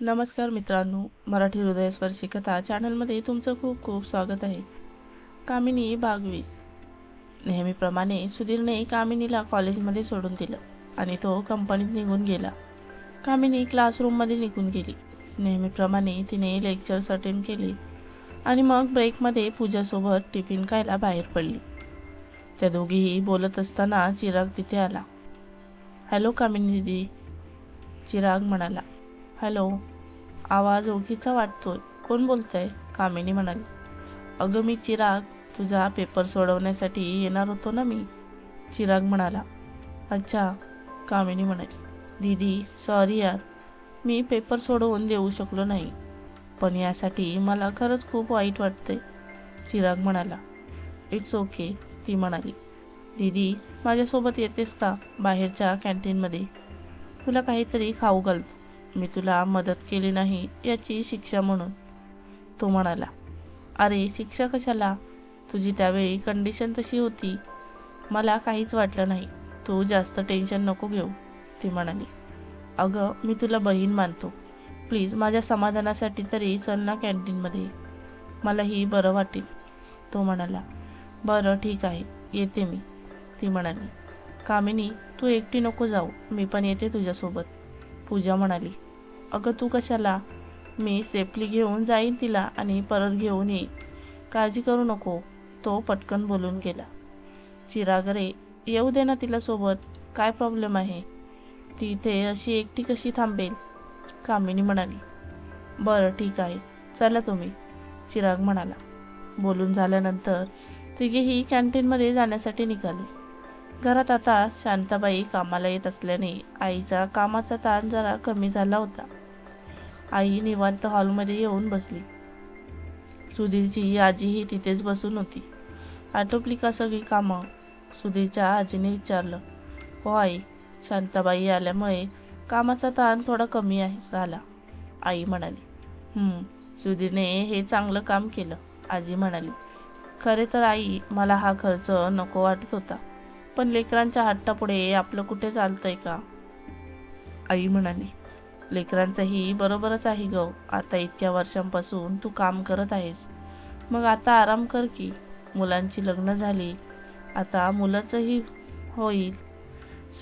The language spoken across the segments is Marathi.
नमस्कार मित्रांनो मराठी हृदयस्पर्शी कथा चॅनलमध्ये तुमचं खूप खूप स्वागत आहे. कामिनी भागवी नेहमीप्रमाणे सुधीरने कामिनीला कॉलेजमध्ये सोडून दिलं आणि तो कंपनीत निघून गेला. कामिनी क्लासरूममध्ये निघून गेली. नेहमीप्रमाणे तिने लेक्चर्स अटेंड केले आणि मग ब्रेकमध्ये पूजासोबत टिफिन खायला बाहेर पडली. त्या दोघीही बोलत असताना चिराग तिथे आला. हॅलो कामिनी दिदी चिराग म्हणाला. हॅलो आवाज ओळखीचा वाटतोय. कोण बोलतंय? कामिनी म्हणाली. अगं मी चिराग. तुझा पेपर सोडवण्यासाठी येणार होतो ना मी? चिराग म्हणाला. अच्छा कामिनी म्हणाली. दीदी सॉरी यार. मी पेपर सोडवून देऊ शकलो नाही. पण यासाठी मला खरंच खूप वाईट वाटते चिराग म्हणाला. इट्स ओके ती म्हणाली. दीदी माझ्यासोबत येतेस का बाहेरच्या कॅन्टीनमध्ये तुला काहीतरी खाऊ घालतो. मी तुला मदत केली नाही याची शिक्षा म्हणून. तो म्हणाला अरे शिक्षा कशाला? तुझी त्यावेळी कंडिशन तशी होती. मला काहीच वाटलं नाही. तू जास्त टेन्शन नको घेऊ ती म्हणाली. अगं मी तुला बहीण मानतो. प्लीज माझ्या समाधानासाठी तरी चल ना कॅन्टीनमध्ये मलाही बरं वाटेल. तो म्हणाला बरं ठीक आहे. येते मी. ती म्हणाली कामिनी तू एकटी नको जाऊ. मी पण येते तुझ्यासोबत. पूजा म्हणाली अगं तू कशाला? मी सेफली घेऊन जाईन तिला आणि परत घेऊन येईन. काळजी करू नको. तो पटकन बोलून गेला. चिराग रे येऊ दे ना तिला सोबत. काय प्रॉब्लेम आहे? ती इथे अशी एकटी कशी थांबेल? कामिनी म्हणाली. बरं ठीक आहे. चला तुम्ही. चिराग म्हणाला. बोलून झाल्यानंतर तिघेही कॅन्टीनमध्ये जाण्यासाठी निघाले. घरात आता शांताबाई कामाला येत असल्याने आईचा कामाचा ताण जरा कमी झाला होता. आई निवांत हॉलमध्ये येऊन बसली. सुधीरची आजीही तिथेच बसून होती. आटोपली का सगळी कामं? सुधीरच्या आजीने विचारलं. हो आई शांताबाई आल्यामुळे कामाचा ताण थोडा कमी आहे झाला. आई म्हणाली. सुधीरने हे चांगलं काम केलं. आजी म्हणाली. खरे तर आई मला हा खर्च नको वाटत होता. पण लेकरांच्या हट्टापुढे आपलं कुठे चालतंय का? आई म्हणाली लेकरांचंही बरोबरच आहे ग. आता इतक्या वर्षांपासून तू काम करत आहेस. मग आता आराम कर की. मुलांची लग्न झाली. आता मुलाचंही होईल.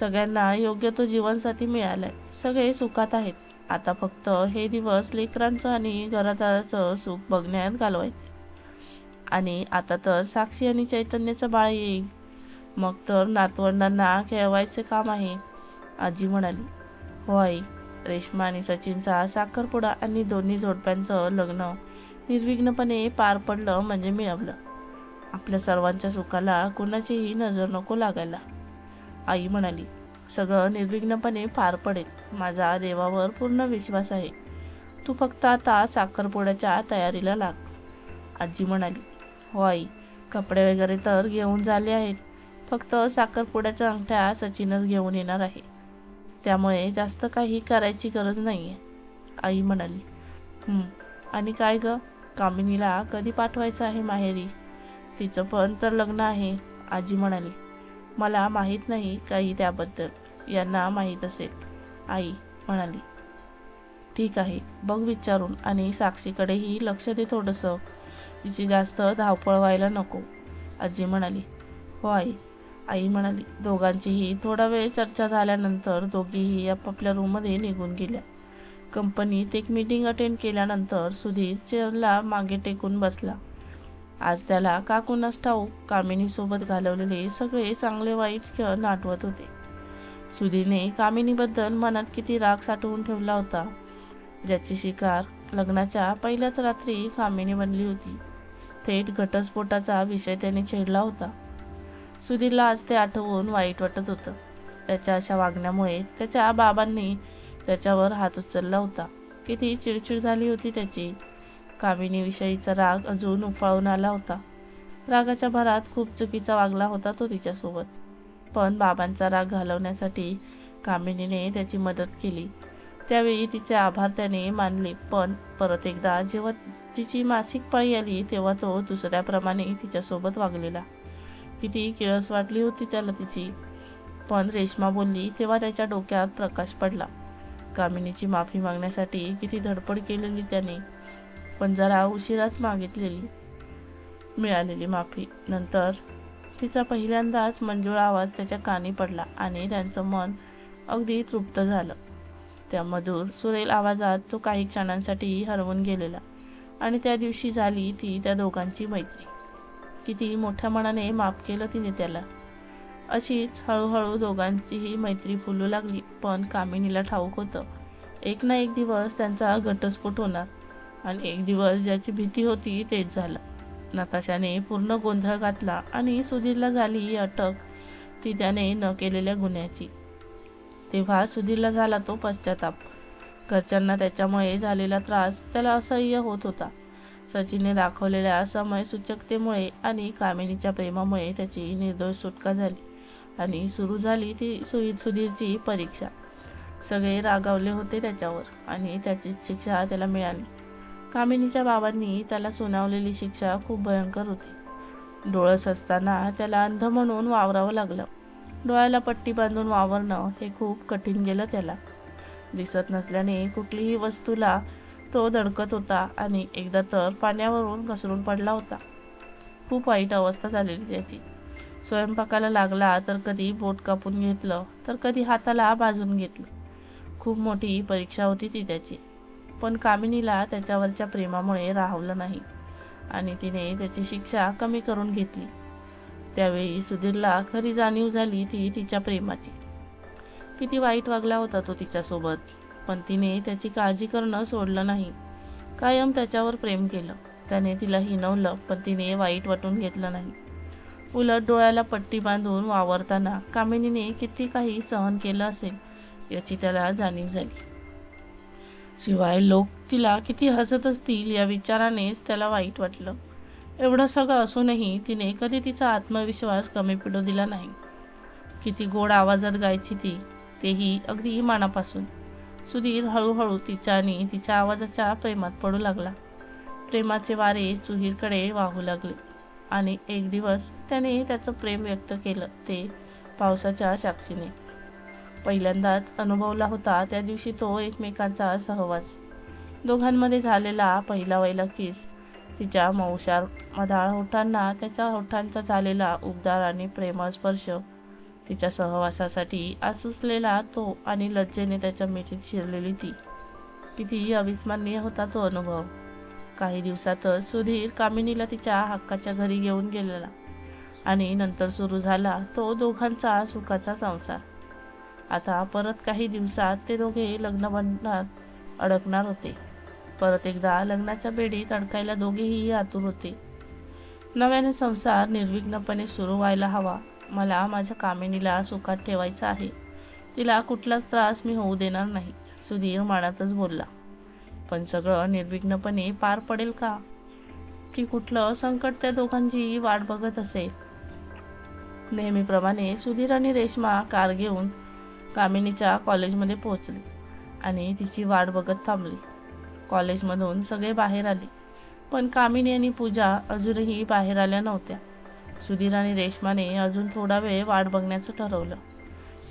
सगळ्यांना योग्य तो जीवनसाथी मिळालाय. सगळे सुखात आहेत. आता फक्त हे दिवस लेकरांचं आणि घरादाराचं सुख बघण्यात घालवायचे आणि आता तर साक्षी आणि चैतन्याचं बाळ येईल. मग तर नातवंडांना खेळवायचे काम आहे आजी म्हणाली. हो आई रेश्मा आणि सचिनचा साखरपुडा आणि दोन्ही जोडप्यांचं लग्न निर्विघ्नपणे पार पडलं म्हणजे मिळवलं. आपल्या सर्वांच्या सुखाला कुणाचीही नजर नको लागायला. आई म्हणाली सगळं निर्विघ्नपणे पार पडेल माझा देवावर पूर्ण विश्वास आहे. तू फक्त आता साखरपुड्याच्या तयारीला लाग. आजी म्हणाली हो आई कपडे वगैरे तर घेऊन झाले आहेत. फक्त साखरपुड्याच्या अंगठ्या सचिनच घेऊन येणार आहे. त्यामुळे जास्त काही करायची गरज नाही आहे आई म्हणाली. आणि काय ग? कामिनीला कधी पाठवायचं आहे माहेरी? तिचं पण तर लग्न आहे आजी म्हणाली. मला माहीत नाही काही त्याबद्दल यांना माहीत असेल आई म्हणाली. ठीक आहे बघ विचारून आणि साक्षीकडेही लक्ष दे थोडंसं. तिची जास्त धावपळ व्हायला नको आजी म्हणाली. हो आई आई म्हणाली दोघांचीही थोडा वेळ चर्चा झाल्यानंतर दोघीही आपापल्या रूममध्ये निघून गेल्या. कंपनीत एक मीटिंग अटेंड केल्यानंतर सुधीर चेअरला मागे टेकून बसला. आज त्याला का कुणास ठाऊक कामिनीसोबत घालवलेले सगळे चांगले वाईट क्षण आठवत होते. सुधीरने कामिनीबद्दल मनात किती राग साठवून ठेवला होता ज्याची शिकार लग्नाच्या पहिल्याच रात्री कामिनी बनली होती. थेट घटस्फोटाचा विषय त्याने छेडला होता. सुधीरला आज ते आठवून वाईट वाटत होतं. त्याच्या अशा वागण्यामुळे त्याच्या बाबांनी त्याच्यावर हात उचलला होता. किती चिडचिड झाली होती त्याची. कामिनीविषयीचा राग अजून उफाळून आला होता. रागाच्या भरात खूप चुकीचा वागला होता तो तिच्यासोबत. पण बाबांचा राग घालवण्यासाठी कामिनीने त्याची मदत केली. त्यावेळी तिचे आभार त्याने मानले पण परत एकदा जेव्हा तिची मासिक पाळी आली तेव्हा तो दुसऱ्याप्रमाणे तिच्यासोबत वागलेला. किती किळस वाटली होती त्याला तिची. पण रेश्मा बोलली तेव्हा त्याच्या डोक्यात प्रकाश पडला. कामिनीची माफी मागण्यासाठी किती धडपड केलेली त्याने. पण जरा उशिराच मागितलेली. मिळालेली माफी. नंतर तिचा पहिल्यांदाच मंजूळ आवाज त्याच्या कानी पडला आणि त्यांचं मन अगदी तृप्त झालं. त्या मधुर सुरेल आवाजात तो काही क्षणांसाठी हरवून गेलेला. आणि त्या दिवशी झाली ती त्या दोघांची मैत्री. किती मोठ्या मनाने माफ केलं तिने त्याला. अशीच हळूहळू दोघांचीही मैत्री फुलू लागली पण कामिनीला ठाऊक होतं. एक ना एक दिवस त्यांचा घटस्फोट होणार आणि एक दिवस ज्याची भीती होती तेच झालं. नताशाने पूर्ण गोंधळ घातला आणि सुधीरला झाली ही अटक ती त्याने न केलेल्या गुन्ह्याची. तेव्हा सुधीरला झाला तो पश्चाताप. घरच्यांना त्याच्यामुळे झालेला त्रास त्याला असह्य होत होता. सचिनने दाखवलेल्या समय सूचकतेमुळे आणि कामिनीच्या प्रेमामुळे त्याची निर्दोष सुटका झाली आणि सुरू झाली ती सुई सुधीरची परीक्षा. सगळे रागावले होते त्याच्यावर आणि त्याची शिक्षा त्याला मिळाली. कामिनीच्या बाबांनी त्याला सुनावलेली शिक्षा खूप भयंकर होती. डोळस असताना त्याला अंध म्हणून वावरावं लागलं. डोळ्याला पट्टी बांधून वावरणं हे खूप कठीण गेलं त्याला. दिसत नसल्याने कुठलीही वस्तूला तो दणकत होता आणि एकदा तर पाण्यावरून घसरून पडला होता. खूप वाईट अवस्था झालेली त्याची. स्वयंपाकाला लागला तर कधी बोट कापून घेतलं तर कधी हाताला भाजून घेतलं. खूप मोठी परीक्षा होती ती त्याची. पण कामिनीला त्याच्यावरच्या प्रेमामुळे राहवलं नाही आणि तिने त्याची शिक्षा कमी करून घेतली. त्यावेळी सुधीरला खरी जाणीव झाली ती तिच्या प्रेमाची. किती वाईट वागला होता तो तिच्यासोबत. पण तिने त्याची काळजी करणं सोडलं नाही. कायम त्याच्यावर प्रेम केलं. त्याने तिला हिनवलं पण तिने वाईट वाटून घेतलं नाही. उलट डोळ्याला पट्टी बांधून वावरताना कामिनीने किती काही सहन केलं असेल याची त्याला जाणीव झाली. शिवाय लोक तिला किती हसत असतील या विचारानेच त्याला वाईट वाटलं. एवढं सगळं असूनही तिने कधी तिचा आत्मविश्वास कमी पडू दिला नाही. किती गोड आवाजात गायची ती तेही अगदी मनापासून. सुधीर हळूहळू तिच्या आणि तिच्या आवाजाच्या प्रेमात पडू लागला. प्रेमाचे वारे सुधीरकडे वाहू लागले. आणि एक दिवस त्याने त्याचं प्रेम व्यक्त केलं ते पावसाच्या साक्षीने. पहिल्यांदाच अनुभवला होता त्या दिवशी तो एकमेकांचा सहवास. दोघांमध्ये झालेला पहिला वैला किस तिच्या मौशार मधाळ होठांना त्याच्या होठांचा झालेला उबदार आणि प्रेमस्पर्श तिच्या सहवासासाठी आसुसलेला तो आणि लज्जेने त्याच्या मिठीत शिरलेली ती. किती अविस्मरणीय होता तो अनुभव. काही दिवसातच सुधीर कामिनीला तिच्या हक्काच्या घरी घेऊन गेलेला आणि नंतर सुरू झाला तो दोघांचा सुखाचा संसार. आता परत काही दिवसात ते दोघे लग्नबंधनात अडकणार होते. परत एकदा लग्नाच्या बेडीत अडकायला दोघेही आतुर होते. नव्याने संसार निर्विघ्नपणे सुरू व्हायला हवा. मला माझ्या कामिनीला सुखात ठेवायचं आहे. तिला कुठलाच त्रास मी होऊ देणार नाही सुधीर मानातच बोलला. पण सगळं निर्विघ्नपणे पार पडेल का? की कुठलं संकट त्या दोघांची वाट बघत असेल? नेहमीप्रमाणे सुधीर आणि रेश्मा कार घेऊन कामिनीच्या कॉलेजमध्ये पोहोचले आणि तिची वाट बघत थांबली. कॉलेजमधून सगळे बाहेर आले पण कामिनी आणि पूजा अजूनही बाहेर आल्या नव्हत्या. सुधीर आणि रेश्माने अजून थोडा वेळ वाट बघण्याचं ठरवलं.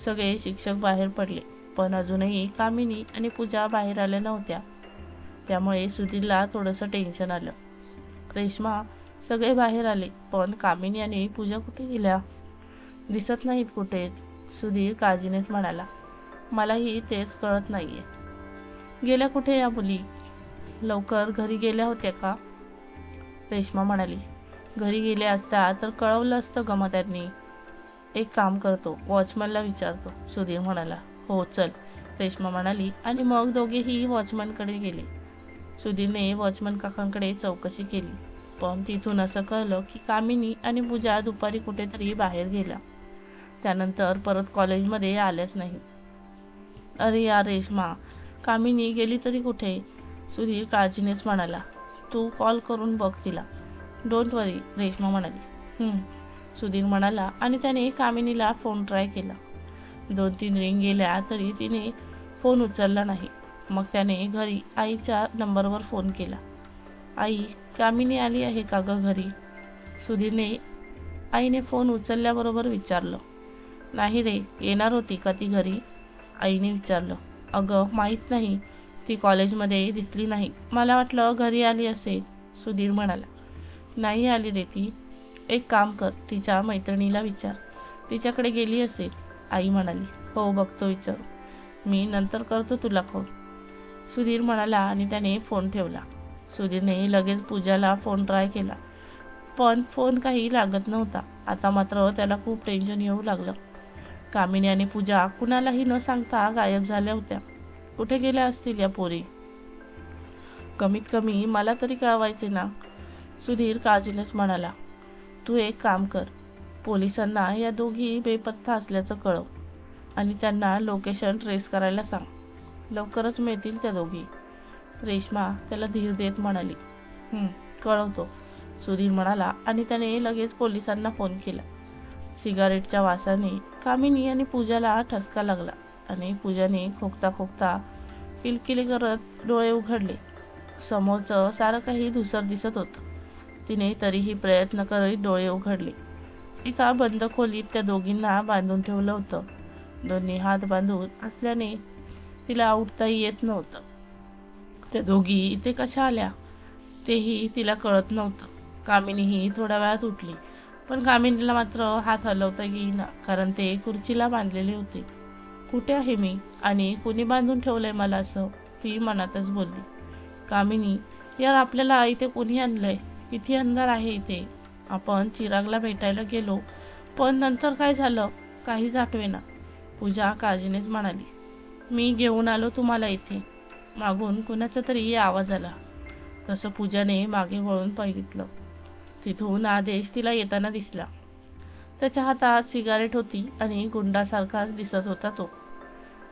सगळे शिक्षक बाहेर पडले पण अजूनही कामिनी आणि पूजा बाहेर आल्या नव्हत्या. त्यामुळे सुधीरला थोडंसं टेन्शन आलं. रेश्मा सगळे बाहेर आले पण कामिनी आणि पूजा कुठे गेल्या? दिसत नाहीत कुठे. सुधीर काळजीनेच म्हणाला मलाही तेच कळत नाहीये. गेल्या कुठे या मुली? लवकर घरी गेल्या होत्या का? रेश्मा म्हणाली घरी गेले असता तर कळवलं असतं ग त्यांनी. एक काम करतो वॉचमनला विचारतो. सुधीर म्हणाला हो चल. रेश्मा म्हणाली आणि मग दोघेही वॉचमनकडे गेले. सुधीरने वॉचमन काकांकडे चौकशी केली. पण तिथून असं कळलं की कामिनी आणि पूजा दुपारी कुठेतरी बाहेर गेल्या. त्यानंतर परत कॉलेजमध्ये आल्याच नाही. अरे या रेश्मा कामिनी गेली तरी कुठे? सुधीर काळजीनेच म्हणाला तू कॉल करून बघ तिला. डोंट वरी रेश्मा म्हणाली. सुधीर म्हणाला आणि त्याने कामिनीला फोन ट्राय केला. दोन तीन रिंग गेल्या तरी तिने फोन उचलला नाही. मग त्याने घरी आईच्या नंबरवर फोन केला. आई कामिनी आली आहे का ग घरी? सुधीरने आईने फोन उचलल्याबरोबर विचारलं. नाही रे येणार होती का ती घरी? आईने विचारलं. अगं माहीत नाही. ती कॉलेजमध्ये दिसली नाही. मला वाटलं घरी आली असेल. सुधीर म्हणाला. नाही आली रे ती एक काम कर तिच्या मैत्रिणीला विचार. तिच्याकडे गेली असेल आई म्हणाली हो बघतो विचारू. मी नंतर करतो तुला फोन सुधीर म्हणाला आणि त्याने फोन ठेवला. सुधीरने लगेच पूजाला फोन ट्राय केला. पण फोन काही लागत नव्हता. आता मात्र त्याला खूप टेन्शन येऊ लागलं. कामिनी आणि पूजा कुणालाही न सांगता गायब झाल्या होत्या. कुठे गेल्या असतील या पोरी? कमीत कमी मला तरी कळवायचे ना. सुधीर काळजीनेच म्हणाला तू एक काम कर. पोलिसांना या दोघी बेपत्ता असल्याचं कळव आणि त्यांना लोकेशन ट्रेस करायला सांग. लवकरच मिळतील त्या दोघी. रेश्मा त्याला धीर देत म्हणाली कळवतो. सुधीर म्हणाला आणि त्याने लगेच पोलिसांना फोन केला. सिगारेटच्या वासाने कामिनी आणि पूजाला ठसका लागला आणि पूजाने खोकता खोकता किलकिली करत डोळे उघडले. समोरचं सारं काही धुसर दिसत होतं. तिने तरीही प्रयत्न करीत डोळे उघडले. एका बंद खोलीत त्या दोघींना बांधून ठेवलं होतं. दोन्ही हात बांधून असल्याने तिला उठताही येत नव्हतं. त्या दोघी इथे कशा आल्या? तेही तिला कळत नव्हतं. कामिनीही थोड्या वेळात उठली. पण कामिनीला मात्र हात हलवता येईना कारण ते खुर्चीला बांधलेले होते. कुठे आहे मी? आणि कुणी बांधून ठेवलंय मला असं? ती मनातच बोलली. कामिनी यार आपल्याला इथे कोणी आणलंय? किती अंधार आहे इथे. आपण चिरागला भेटायला गेलो पण नंतर काय झालं? काहीच आठवेना पूजा काळजीनेच म्हणाली मी घेऊन आलो तुम्हाला इथे. मागून कुणाचा तरी आवाज आला. तसं पूजाने मागे वळून बघितलं. तिथून आदेश तिला येताना दिसला. त्याच्या हातात सिगारेट होती आणि गुंडासारखाच दिसत होता तो.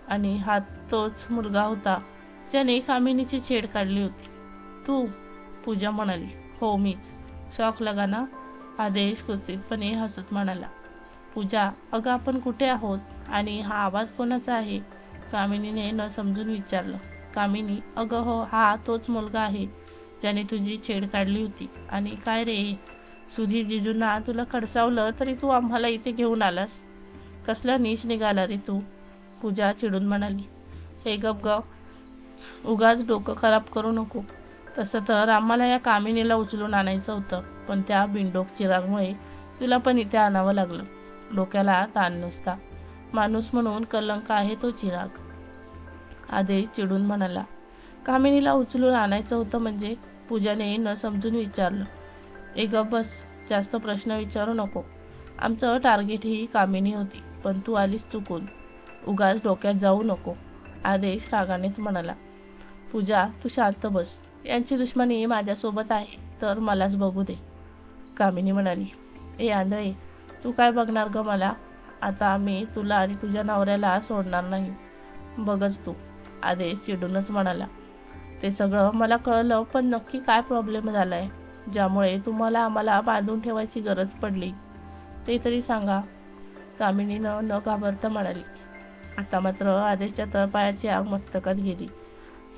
आणि हात तोच मुलगा होता ज्याने कामिनीची छेड काढली होती. तू पूजा म्हणाली हो मीच शॉक लगा ना आदेश कुत्सितपणे हसत म्हणाला पूजा अगं आपण कुठे आहोत? आणि हा आवाज कोणाचा आहे? कामिनीने न समजून विचारलं कामिनी अगं हो हा तोच मुलगा आहे ज्याने तुझी छेड काढली होती. आणि काय रे? सुधीर जिजूंना तुला खडसावलं तरी तू आम्हाला इथे घेऊन आलास. कसला नीच निघाला रे तू? पूजा चिडून म्हणाली हे गप गप उगाच डोकं खराब करू नको. तसं तर आम्हाला या कामिनीला उचलून आणायचं होतं पण त्या बिंडोक चिरागमुळे तुला पण इथे आणावं लागलं. डोक्याला ताण नुसता. माणूस म्हणून कलंक आहे तो चिराग. आदेश चिडून म्हणाला कामिनीला उचलून आणायचं होतं म्हणजे पूजाने न समजून विचारलं. ए बस जास्त प्रश्न विचारू नको. आमचं टार्गेट ही कामिनी होती पण तू आलीस चुकून. उगाच डोक्यात जाऊ नको. आदेश रागानेच म्हणाला पूजा तू शांत बस. यांची दुश्मनी माझ्यासोबत आहे तर मलाच बघू दे. कामिनी म्हणाली ए आंधळे तू काय बघणार ग मला? आता मी तुला आणि तुझ्या नवऱ्याला सोडणार नाही. बघच तू आदेश चिडूनच म्हणाला. ते सगळं मला कळलं पण नक्की काय प्रॉब्लेम झालाय? ज्यामुळे तुम्हाला आम्हाला बांधून ठेवायची गरज पडली. ते तरी सांगा कामिनीनं न घाबरता म्हणाली. आता मात्र आदेशच्या तळपायाची आग मस्तकात गेली.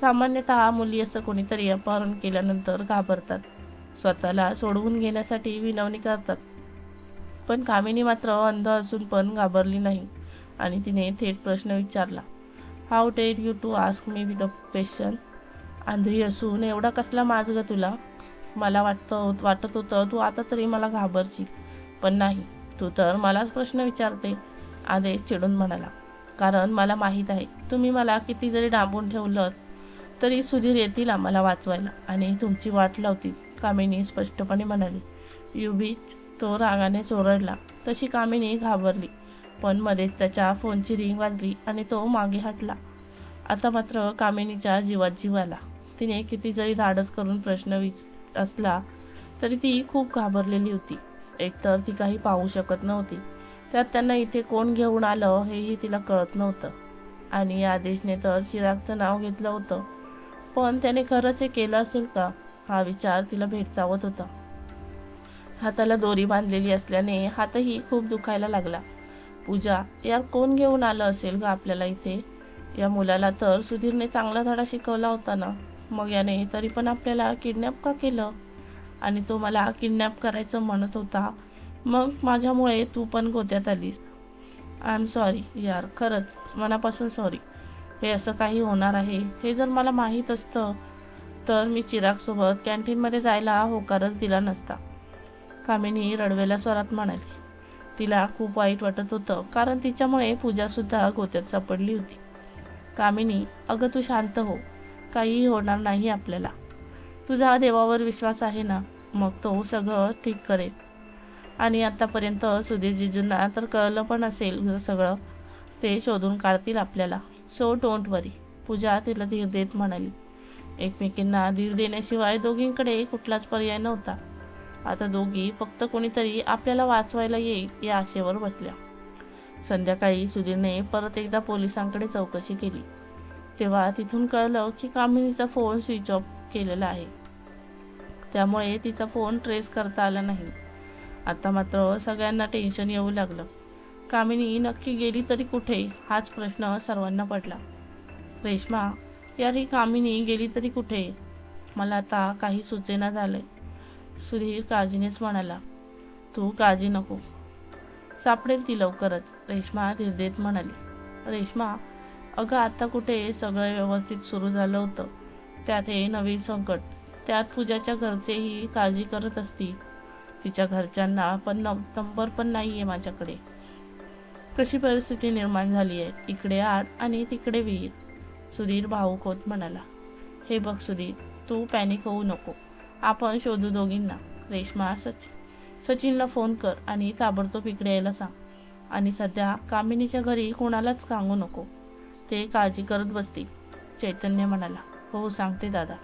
सामान्यतः मुली असं कोणीतरी अपहरण केल्यानंतर घाबरतात. स्वतःला सोडवून घेण्यासाठी विनवणी करतात. पण कामिनी मात्र अंध असून पण घाबरली नाही आणि तिने थेट प्रश्न विचारला how dare you to ask me with a question आंधळी असून एवढा कसला माज ग तुला? मला वाटतं वाटत होतं तू आता तरी मला घाबरशील पण नाही तू तर मलाच प्रश्न विचारते आदेश चिडून म्हणाला. कारण मला माहीत आहे तुम्ही मला किती जरी डांबून ठेवलं तरी सुधीर येतील आम्हाला वाचवायला. आणि तुमची वाट लावतील कामिनी स्पष्टपणे म्हणाली. युबी तो रागाने चोरडला. तशी कामिनी घाबरली पण मध्येच त्याच्या फोनची रिंग वाजली आणि तो मागे हटला. आता मात्र कामिनीच्या जीवात जीव आला. तिने किती जरी धाडस करून प्रश्न विच असला तरी ती खूप घाबरलेली होती. एकतर ती काही पाहू शकत नव्हती. त्यात त्यांना इथे कोण घेऊन आलं हेही तिला कळत नव्हतं. आणि आदेशने तर चिरागचं नाव घेतलं होतं. पण त्याने खरंच हे केलं असेल का? हा विचार तिला भेडसावत होता. हाताला दोरी बांधलेली असल्याने हातही खूप दुखायला लागला. पूजा यार कोण घेऊन आलं असेल ग आपल्याला इथे? या मुलाला तर सुधीरने चांगला धडा शिकवला होता ना. मग याने तरी पण आपल्याला किडनॅप का केलं? आणि तो मला किडनॅप करायचं म्हणत होता. मग माझ्यामुळे तू पण गोत्यात आलीस. आय एम सॉरी यार खरंच मनापासून सॉरी हे असं काही होणार आहे. हे जर मला माहीत असतं तर मी चिरागसोबत कॅन्टीनमध्ये जायला होकारच दिला नसता. कामिनी रडवेल्या स्वरात म्हणाली. तिला खूप वाईट वाटत होतं कारण तिच्यामुळे पूजासुद्धा गोत्यात सापडली होती. कामिनी अगं तू शांत हो. काहीही होणार नाही आपल्याला. तुझा देवावर विश्वास आहे ना? मग तो सगळं ठीक करेल. आणि आतापर्यंत सुधीरजीजूंना तर कळलं पण असेल सगळं ते शोधून काढतील आपल्याला. सो डोंट वरी पूजा तिला धीर देत म्हणाली. एकमेकींना धीर देण्याशिवाय दोघींकडे कुठलाच पर्याय नव्हता. आता दोघी फक्त कोणीतरी आपल्याला वाचवायला येईल या आशेवर बसल्या. संध्याकाळी सुधीरने परत एकदा पोलिसांकडे चौकशी केली. तेव्हा तिथून कळलं की कामिनीचा फोन स्विच ऑफ केलेला आहे. त्यामुळे तिचा फोन ट्रेस करता आला नाही. आता मात्र सगळ्यांना टेन्शन येऊ लागलं. कामिनी नक्की गेली तरी कुठे? हाच प्रश्न सर्वांना पडला. रेश्मा यार ही कामिनी गेली तरी कुठे? मला आता काही सुचेना झालंय. सुधीर काळजीनेच म्हणाला तू काळजी नको. सापडेल ती लवकरच रेश्मा धीरदेत म्हणाली. रेश्मा अगं आता कुठे सगळं व्यवस्थित सुरू झालं होतं. त्यात हे नवीन संकट त्यात पूजाच्या घरचेही काळजी करत असती तिच्या घरच्यांना पण नंबर पण नाही आहे माझ्याकडे. कशी परिस्थिती निर्माण झाली आहे? इकडे आड आणि तिकडे विहीर. सुधीर भाऊक होत म्हणाला हे बघ सुधीर तू पॅनिक होऊ नको. आपण शोधू दोघींना. रेश्मा सचिन. सचिनला फोन कर आणि ताबडतोब इकडे यायला सांग. आणि सध्या कामिनीच्या घरी कोणालाच सांगू नको. ते काळजी करत बसतील. चैतन्य म्हणाला हो सांगते दादा.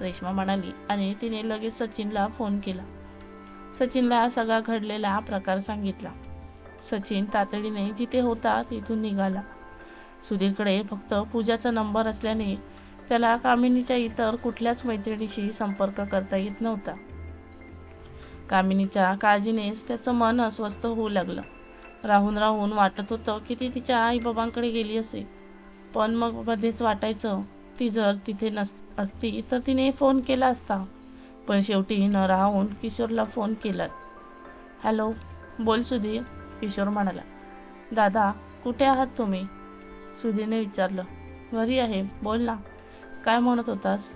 रेश्मा म्हणाली आणि तिने लगेच सचिनला फोन केला. सचिनला सगळा घडलेला प्रकार सांगितला. सचिन तातडीने जिथे होता तिथून निघाला. सुधीरकडे फक्त पूजाचा नंबर असल्याने त्याला कामिनीच्या इतर कुठल्याच मैत्रिणीशी संपर्क करता येत नव्हता. कामिनीच्या काळजीनेच त्याचं मन अस्वस्थ होऊ लागलं. राहून राहून वाटत होतं की ती तिच्या आईबाबांकडे गेली असे पण मग मध्येच वाटायचं ती जर तिथे नस असती तर तिने फोन केला असता. पण शेवटी न राहून किशोरला फोन केला. हॅलो बोल सुधीर. किशोर म्हणाला दादा कुठे आहात तुम्ही? सुधीरने विचारलं घरी आहे बोल ना काय म्हणत होतास?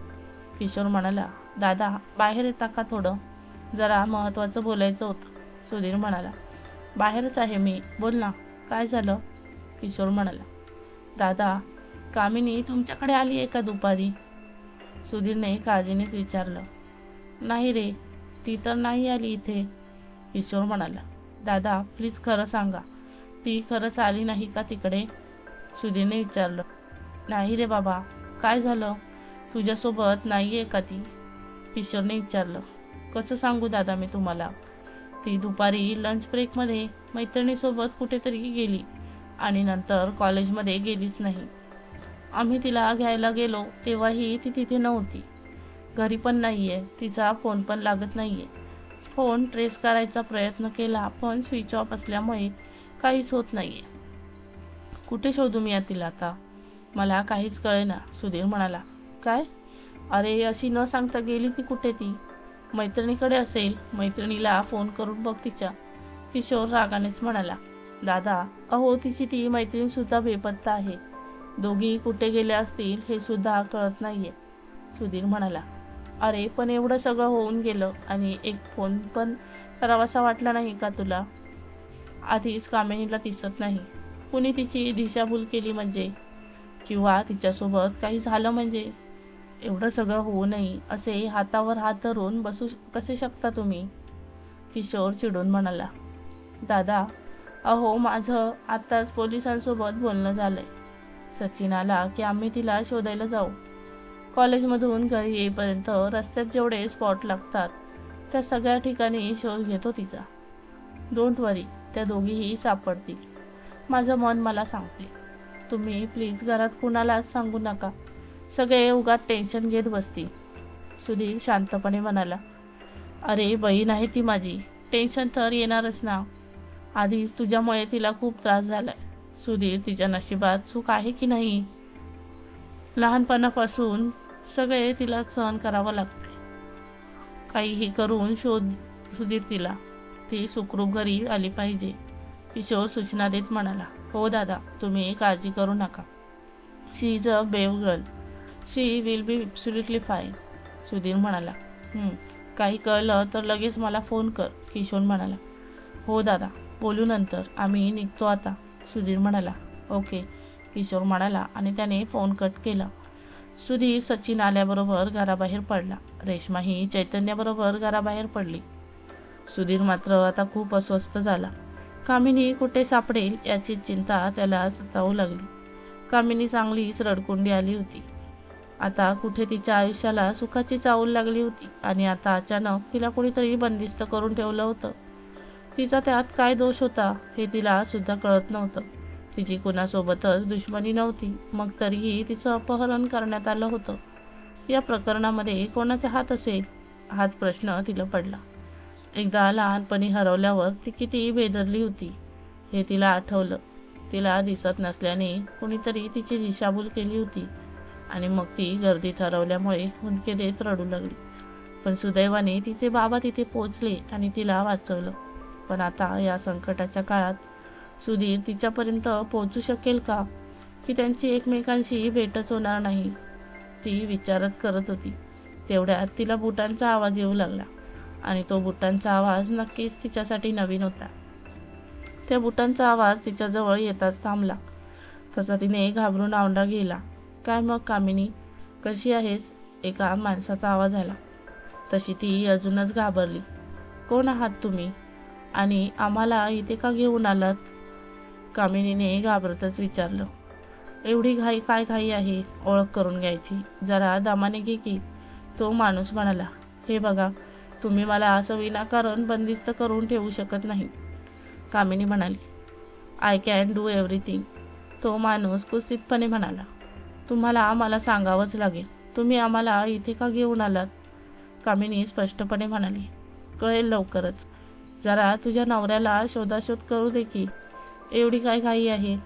किशोर म्हणाला दादा बाहेर येता का थोडं? जरा महत्त्वाचं बोलायचं होतं. सुधीर म्हणाला बाहेरच आहे मी बोल ना काय झालं? किशोर म्हणाला दादा कामिनी तुमच्याकडे आली आहे का दुपारी? सुधीरने काळजीनेच विचारलं नाही रे ती तर नाही आली इथे. किशोर म्हणाला दादा प्लीज खरं सांगा. ती खरंच आली नाही का तिकडे? सुधीने विचारलं. नाही रे बाबा काय झालं? तुझ्यासोबत नाही आहे का ती? किशोरने विचारलं. कसं सांगू दादा मी तुम्हाला? ती दुपारी लंच ब्रेकमध्ये मैत्रिणीसोबत कुठेतरी गेली आणि नंतर कॉलेजमध्ये गेलीच नाही. आम्ही तिला घ्यायला गेलो तेव्हाही ती तिथे नव्हती. घरी पण नाही आहे तिचा फोन पण लागत नाही आहे फोन ट्रेस करायचा प्रयत्न केला पण स्विच ऑफ असल्यामुळे काहीच होत नाही आहे कुठे शोधू मी तिला आता? मला काहीच कळेना सुधीर म्हणाला. काय? अरे अशी न सांगता गेली ती कुठे ती? मैत्रिणीकडे असेल मैत्रिणीला फोन करून बघ तिच्या. किशोर रागानेच म्हणाला. दादा अहो तिची ती मैत्रीण सुद्धा बेपत्ता आहे. दोघी कुठे गेल्या असतील हे सुद्धा कळत नाहीये सुधीर म्हणाला. अरे पण एवढं सगळं होऊन गेलं आणि एक फोन पण करावासा वाटला नाही का तुला? आधीच कामिनीला दिसत नाही. कुणी तिची दिशाभूल केली म्हणजे? किंवा तिच्यासोबत काही झालं म्हणजे? एवढं सगळं होऊ नये असे हातावर हात धरून बसू कसे शकता तुम्ही? किशोर चिडून म्हणाला. दादा अहो माझं आत्ताच पोलिसांसोबत बोलणं झालंय. सचिन आला की आम्ही तिला शोधायला जाऊ. कॉलेजमधून घरी येईपर्यंत रस्त्यात जेवढे स्पॉट लागतात त्या सगळ्या ठिकाणी शोध घेतो तिचा. डोंट वरी त्या दोघीही सापडतील. माझं मन मला सांगते तुम्ही प्लीज घरात कुणालाच सांगू नका. सगळे उगात टेन्शन घेत बसतील. सुधीर शांतपणे म्हणाला अरे बहीण आहे ती माझी. टेन्शन तर येणारच ना. आधी तुझ्यामुळे तिला खूप त्रास झालाय. सुधीर तिच्या नशिबात सुख आहे की नाही? लहानपणापासून सगळे तिला सहन करावं लागते. काहीही करून शोध सुधीर तिला. ती सुखरूप घरी आली पाहिजे. किशोर सूचना देत म्हणाला हो दादा तुम्ही काळजी करू नका. She is a brave girl she will be absolutely fine Sudhir म्हणाला काही कळलं तर लगेच मला फोन कर किशोर म्हणाला. हो दादा बोलू नंतर. आम्ही निघतो आता. सुधीर म्हणाला ओके. किशोर म्हणाला आणि त्याने फोन कट केला. सुधीर सचिन आल्याबरोबर घराबाहेर पडला. रेशमा ही चैतन्याबरोबर घराबाहेर पडली. सुधीर मात्र आता खूप अस्वस्थ झाला. कामिनी कुठे सापडेल याची चिंता त्याला सतावू लागली. कामिनी चांगलीच रडकुंडी आली होती. आता कुठे तिच्या आयुष्याला सुखाची चावल लागली होती आणि आता अचानक तिला कुणीतरी बंदिस्त करून ठेवलं होतं. तिचा त्यात काय दोष होता हे तिला सुद्धा कळत नव्हतं. तिची कुणासोबतच दुश्मनी नव्हती. मग तरीही तिचं अपहरण करण्यात आलं होतं. या प्रकरणामध्ये कोणाचा हात असेल? हाच प्रश्न तिला पडला. एकदा लहानपणी हरवल्यावर ती किती बेदरली होती हे तिला आठवलं. तिला दिसत नसल्याने कुणीतरी तिची दिशाभूल केली होती आणि मग ती गर्दीत हरवल्यामुळे हुंदके देत रडू लागली. पण सुदैवाने तिचे बाबा तिथे पोचले आणि तिला वाचवलं. पण आता या संकटाच्या काळात सुधीर तिच्यापर्यंत पोहोचू शकेल का? की त्यांची एकमेकांशी भेटच होणार नाही? ती विचारच करत होती. तेवढ्यात तिला बुटांचा आवाज येऊ लागला. आणि तो बुटांचा आवाज नक्कीच तिच्यासाठी नवीन होता. त्या बुटांचा आवाज तिच्याजवळ येताच थांबला. तसा तिने घाबरून आवंडा गेला काय मग कामिनी? कशी आहेस? एका माणसाचा आवाज आला. तशी ती अजूनच घाबरली. कोण आहात तुम्ही? आणि आम्हाला इथे का घेऊन आलात? कामिनीने घाबरतच विचारलं. एवढी घाई काय घाई आहे? ओळख करून घ्यायची. जरा दामाने घे की. तो माणूस म्हणाला हे बघा तुम्ही मला असं विनाकारण बंदिस्त करून ठेवू शकत नाही. कामिनी म्हणाली आय कॅन डू एव्हरीथिंग तो माणूस कुस्तीतपणे म्हणाला तुम्हाला आम्हाला सांगावंच लागेल. तुम्ही आम्हाला इथे का घेऊन आलात? कामिनी स्पष्टपणे म्हणाली कळेल लवकरच. जरा तुझ्या नवऱ्याला शोधाशोध करू दे की. एवढी काय घाई आहे?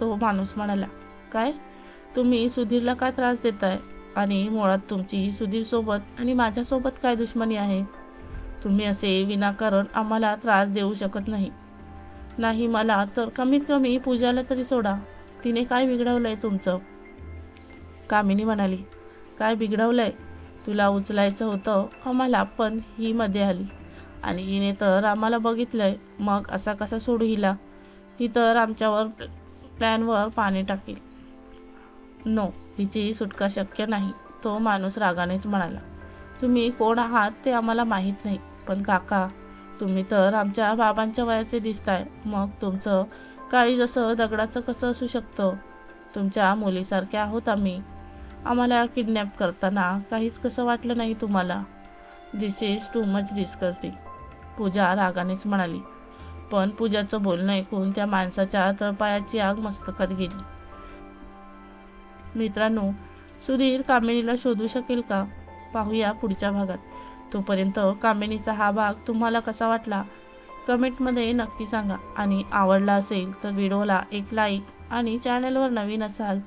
तो माणूस म्हणाला काय? तुम्ही सुधीरला काय त्रास देताय? आणि मुळात तुमची सुधीरसोबत आणि माझ्यासोबत काय दुश्मनी आहे? तुम्ही असे विनाकारण आम्हाला त्रास देऊ शकत नाही. नाही मला तर कमीत कमी पूजाला तरी सोडा. तिने काय बिघडवलंय तुमचं? कामिनी म्हणाली काय बिघडवलंय? तुला उचलायचं होतं आम्हाला पण ही मध्ये आली. आणि हिने तर आम्हाला बघितलंय. मग असा कसा सोडू हिला? ही तर आमच्यावर प्लॅनवर पाणी टाकेल. नो हिची सुटका शक्य नाही तो माणूस रागानेच म्हणाला. तुम्ही कोण आहात ते आम्हाला माहीत नाही पण काका तुम्ही तर आमच्या बाबांच्या वयाचे दिसताय. मग तुमचं काळी जसं दगडाचं कसं असू शकतं? तुमच्या मुलीसारखे आहोत आम्ही. आम्हाला किडनॅप करताना काहीच कसं वाटलं नाही तुम्हाला? This is too much disgusting Pooja रागानेच म्हणाली. पण पूजाचं बोलणं ऐकून त्या माणसाच्या तळपायाची आग मस्तकात गेली. मित्रांनो सुधीर कामिनीला शोधू शकेल का? पाहूया पुढच्या भागात. तोपर्यंत कामिनीचा हा भाग तुम्हाला कसा वाटला? कमेंटमध्ये नक्की सांगा. आणि आवडला असेल तर व्हिडिओला एक लाईक आणि चॅनलवर नवीन असाल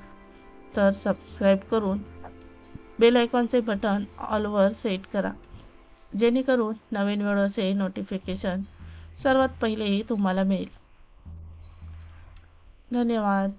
तर सबस्क्राईब करून बेल आयकॉनचे बटन ऑलवर सेट करा. जेणेकरून नवीन व्हिडिओचे नोटिफिकेशन सर्वात पहिले तुम्हाला मिळेल. धन्यवाद.